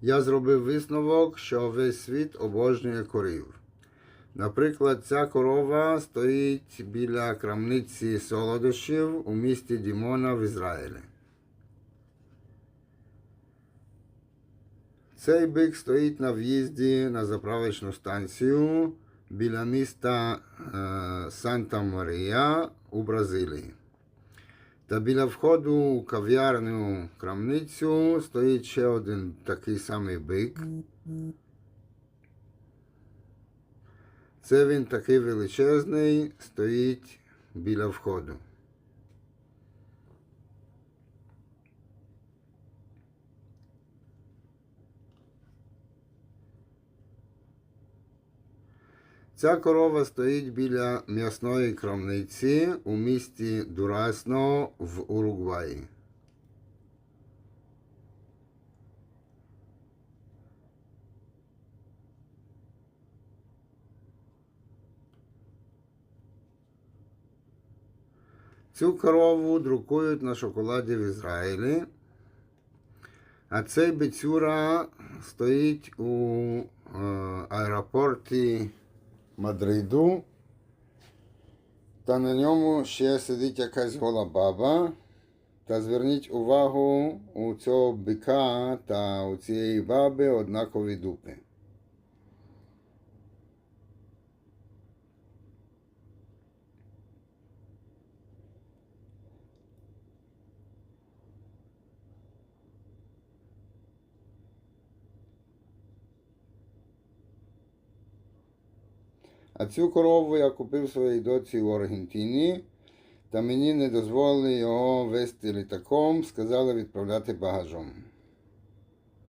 Я зробив висновок, що весь світ обожнює корів. Наприклад, ця корова стоїть біля крамниці солодощів у місті Дімона в Ізраїлі. Цей бик стоїть на в'їзді на заправочну станцію біля міста е, Санта Марія у Бразилії. Та біля входу у кав'ярню крамницю стоїть ще один такий самий бик. Це він такий величезний, стоїть біля входу. Ця корова стоїть біля м'ясної крамниці у місті Дурасно в Уругваї. Цю корову друкують на шоколаді в Ізраїлі. А цей бицюра стоїть у е, аеропорті Мадриду. Та на ньому ще сидить якась гола баба. Та зверніть увагу, у цього бика та у цієї баби однакові дупи. А цю корову я купив своїй доці в Аргентині, та мені не дозволили його вести літаком, сказали відправляти багажом.